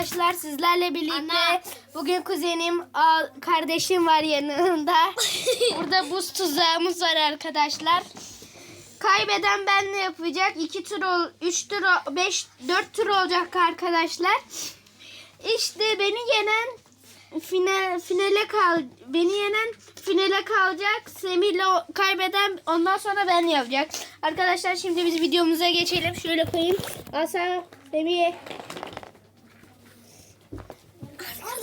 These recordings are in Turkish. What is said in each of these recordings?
arkadaşlar sizlerle birlikte bugün kuzenim, kardeşim var yanında. Burada buz tuzağımız var arkadaşlar. Kaybeden benle yapacak. 2 tur, 3 tur, 5, 4 tur olacak arkadaşlar. İşte beni yenen final, finale kal beni yenen finale kalacak. Semih'le kaybeden ondan sonra ben yapacak. Arkadaşlar şimdi biz videomuza geçelim. Şöyle koyayım. Asa Semih'e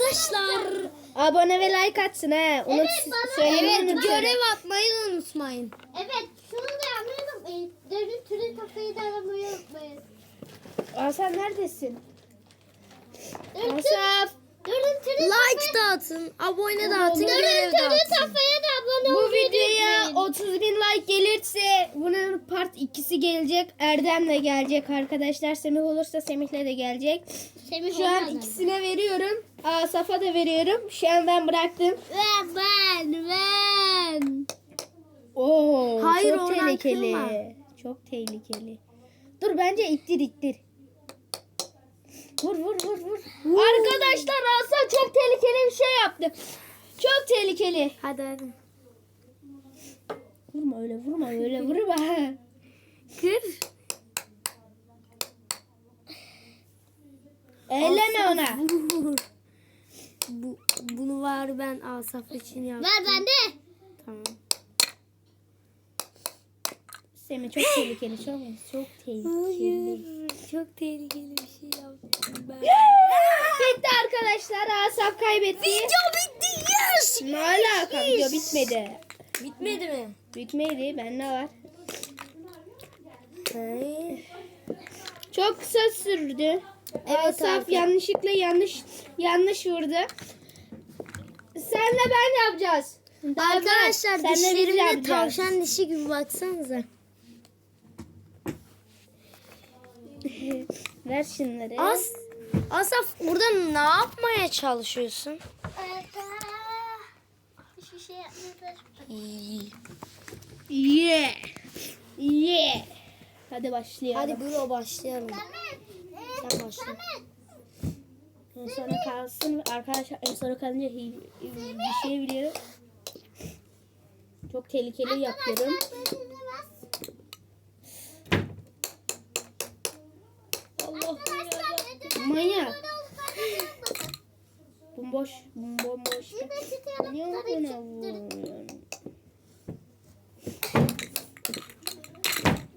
Arkadaşlar. abone ve like atsın he. Unut bana- söylemeyi Evet, unutmayın. görev atmayı unutmayın. Evet, şunu da yapmayı unutmayın. Devlet türü kafayı da aramayı unutmayın. Asa neredesin? Asaf. Like da atın, abone de atın, görev de türü atın. kafaya da abone Bu videoya unutmayın. 30 bin like gelirse bunun part 2'si gelecek. Erdem'le gelecek arkadaşlar. Semih olursa Semih'le de gelecek. Semih Şu an ikisine veriyorum. Asaf'a da veriyorum. Şu an ben bıraktım. Ve ben, ben. Oo, Hayır, çok tehlikeli. kırma. Çok tehlikeli. Dur bence ittir ittir. Vur vur vur vur. Arkadaşlar Asaf çok tehlikeli bir şey yaptı. Çok tehlikeli. Hadi hadi. Vurma öyle vurma öyle vurma. Kır. Elleme ona. Bu, bunu var ben Asaf için yaptım. Ver bende. Tamam. Semih çok tehlikeli çok çok tehlikeli. Çok tehlikeli bir şey yaptım ben. Bitti arkadaşlar Asaf kaybetti. bitti. Yes. Ne alaka video bitmedi. Bitmedi mi? Bitmedi ben ne var? Çok kısa sürdü. Evet, Asaf yanlışlıkla yanlış yanlış vurdu. Senle ben yapacağız. Daha Arkadaşlar biz dişlerimde tavşan dişi gibi baksanıza. Ver şunları. As Asaf burada ne yapmaya çalışıyorsun? Hiçbir şey. Yeah. Yeah. Hadi başlayalım. Hadi bro başlayalım. Sen başla. En sona kalsın. Arkadaşlar en sona kalınca bir şey biliyorum. Çok tehlikeli yapıyorum. Allah Manyak. Bomboş. Bomboş. Niye bana vuruyorsun?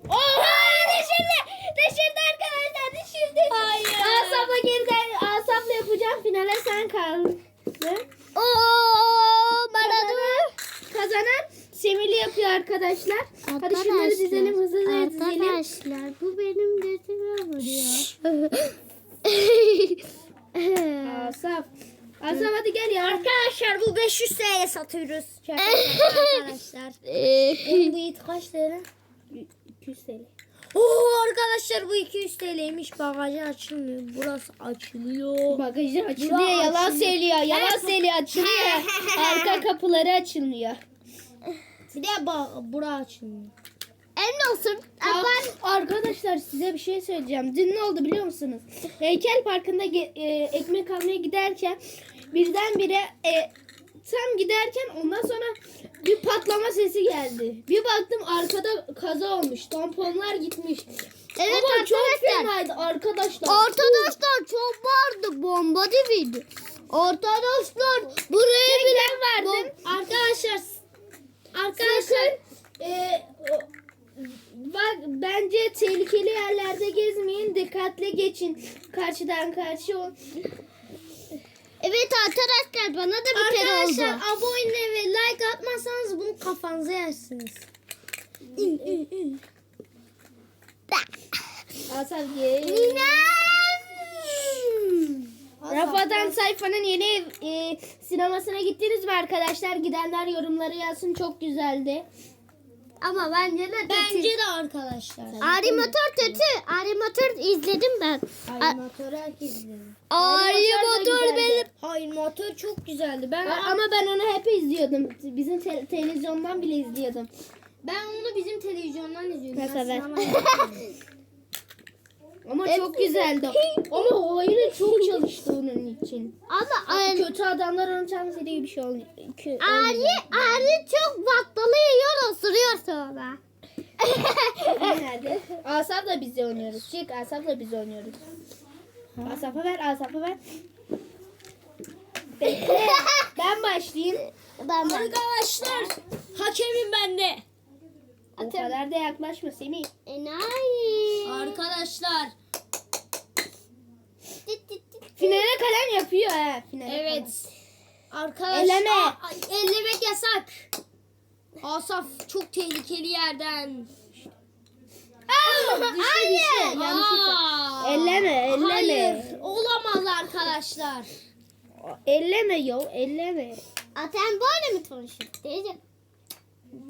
Oha düşürdü. Düşürdü arkadaşlar düşürdü. Hayır. Asaf'a girdi. Asaf'la yapacağım. Finale sen kaldın. Oo, Kazanan, kazanan Semih'li yapıyor arkadaşlar. Hadi şunları dizelim hızlıca dizelim. Arkadaşlar bu benim götüme vuruyor. Asaf. Asaf hadi gel ya. Arkadaşlar bu 500 TL satıyoruz. arkadaşlar. Bu it kaç TL? 200 TL. Oo arkadaşlar bu 200 TL'ymiş. Bagajı açılmıyor. Burası açılıyor. Bagajı açılıyor. Bura Yalan açılıyor. söylüyor. Yalan söylüyor. Açılıyor. Arka kapıları açılmıyor. Bir de bura açılmıyor. En olsun. Ben Arkadaşlar size bir şey söyleyeceğim. Dün ne oldu biliyor musunuz? Heykel Parkı'nda e, ekmek almaya giderken birdenbire e, tam giderken ondan sonra bir patlama sesi geldi. Bir baktım arkada kaza olmuş. Tamponlar gitmiş. Evet Ama çok arkadaşlar. fenaydı arkadaşlar. Arkadaşlar çok vardı bomba gibiydi. Arkadaşlar buraya Tek bile verdim. Arkadaşlar Arkadaşlar e, bak bence tehlikeli yerlerde gezmeyin. Dikkatli geçin. Karşıdan karşı ol. Evet arkadaşlar bana da bir kere Arkadaşlar oldu. abone ve like atmazsanız bunu kafanıza yersiniz. Asaf gel. Rafadan sayfanın yeni e, sinemasına gittiniz mi arkadaşlar? Gidenler yorumları yazsın çok güzeldi. Ama bence de Bence de arkadaşlar. Animatör kötü. Animatör izledim ben. Hayır motoru herkes izledi. Animatör da güzeldi. Hayır motor çok güzeldi. Ben Ama ben onu hep izliyordum. Bizim te- televizyondan bile izliyordum. ben onu bizim televizyondan izliyordum. Mesela ben. sinemada. Ama çok güzeldi. Ama hayır çok onun için. Ama Abi kötü adamlar onu çalmasaydı iyi bir şey olmuyor. Ali, Ali çok baklalı yiyor ısırıyor sonra. Nerede? Asaf'la biz de oynuyoruz. Çık Asaf'la biz oynuyoruz. Asaf'a ver, Asaf'a ver. Bekle. ben başlayayım. Ben. Arkadaşlar hakemim bende. O kadar da yaklaşma Semih. Enayi. Arkadaşlar. Finale kalem yapıyor ha. Finale evet. Arkadaşlar Elleme. Aa, ellemek yasak. Asaf çok tehlikeli yerden. kalem. Düştü. Aa. Elleme, elleme. Hayır olamaz arkadaşlar. Elleme yo, elleme. Aten böyle mi konuşuyor? Teyze.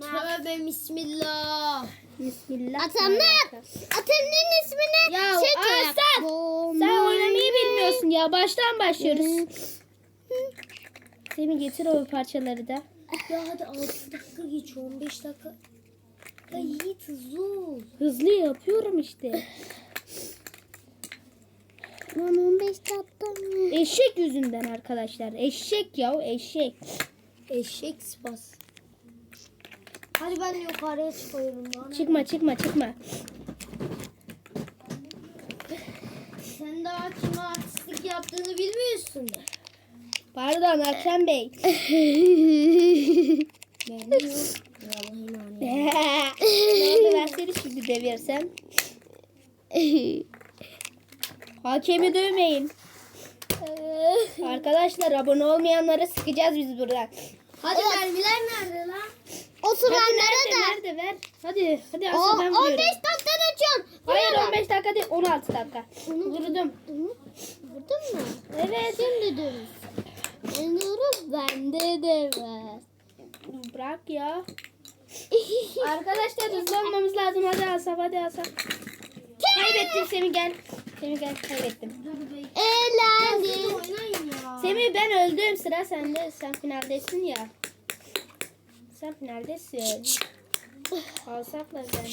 Tövbe bismillah. Bismillah. Atanlar. Aten'in ismini Ya, şey koyar. Sen oynamayı bilmiyorsun ya. Baştan başlıyoruz. Semih getir o parçaları da. Ya hadi 6 dakika geç 15 dakika. Ya Yiğit hızlı ol. Hızlı yapıyorum işte. Lan 15 dakika mı? Eşek yüzünden arkadaşlar. Eşek ya eşek. Eşek spas. Hadi ben yukarıya çıkıyorum lan. Çıkma çıkma çıkma. Sen daha artistlik yaptığını bilmiyorsun. Pardon Akşam Bey. Ben de yok. Vallahi seni şimdi devirsem? Hakemi dövmeyin. Arkadaşlar abone olmayanları sıkacağız biz buradan. Hadi mermiler nerede lan? Hadi nerede, da. nerede ver. Hadi hadi O, asıl ben 15 vuruyorum. dakikada açıyorsun. Hayır Buraya 15 dakika değil 16 dakika. Vurdum. Vurdun mu? Evet. Şimdi dur. Dur bende de var. Bırak ya. Arkadaşlar hızlı olmamız lazım. Hadi Asaf hadi Asaf. Kaybettim Semih gel. Semih gel kaybettim. Eğlendi. Oynayın ya. Semih ben öldüm sıra sende. Sen finaldesin ya. Sen finaldesin. Asaf'la sen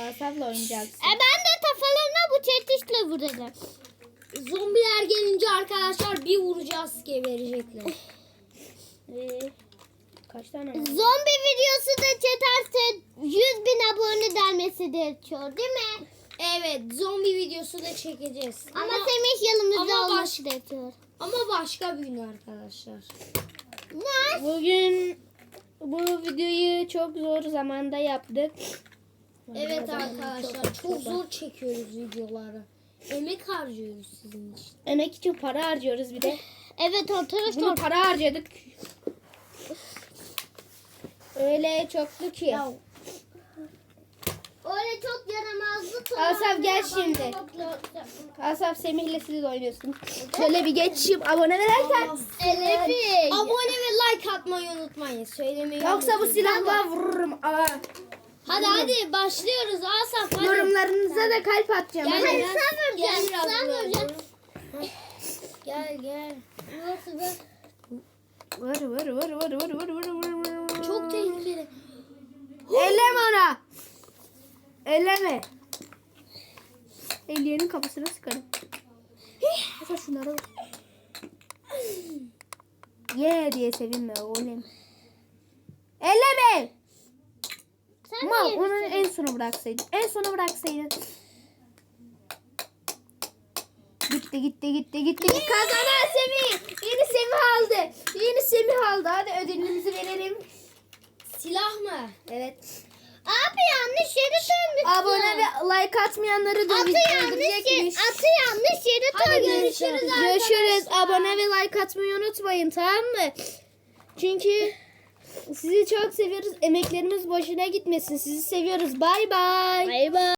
Asaf'la oynayacaksın. E ben de kafalarına bu çetişle vuracağım. Zombiler gelince arkadaşlar bir vuracağız geberecekler. Ee, kaç tane var? Zombi videosu da çeterse 100 bin abone gelmesidir diyor değil mi? Evet zombi videosu da çekeceğiz. Ama, Ama, Semih yanımızda ama olması da diyor. ama başka bir gün arkadaşlar. Ne? Bugün bu videoyu çok zor zamanda yaptık. Evet arkadaşlar çok zor çekiyoruz videoları. Emek harcıyoruz sizin için. Emek için para harcıyoruz bir de. Evet Bunu arkadaşlar. para harcadık. Öyle çoktu ki. Öyle çok yaramazlık Asaf gel şimdi. Asaf Semih'le siz oynuyorsun. Şöyle bir geçeyim abone verirsen. Elefik. Abone ve like atmayı unutmayın. Söylemeyi Yoksa bu silahla vururum. Aa. Hadi hadi başlıyoruz Asaf hadi. Yorumlarınıza da kalp atacağım. Gel hadi gel. sen öpeceğim. Gel, sen öpeceğim. Gel gel. Nasıl be? Var var var var var var var var. Çok tehlikeli. Elleme ana. Elleme. Ellerin kafasına sıkarım. Mesela şunlara bak. Ye diye sevinme oğlum. Niye onu en sona bıraksaydın. En sona bıraksaydın. Gitti gitti gitti gitti. Kazanan Semih. Yeni Semih aldı. Yeni Semih aldı. Hadi ödülümüzü verelim. Silah mı? Evet. Abi yanlış yere dönmüşsün. Abone ve like atmayanları da Atı yanlış yere, atı yanlış yere Hadi görüşürüz Görüşürüz. Abone ve like atmayı unutmayın tamam mı? Çünkü sizi çok seviyoruz. Emeklerimiz boşuna gitmesin. Sizi seviyoruz. Bay bay. Bay bay.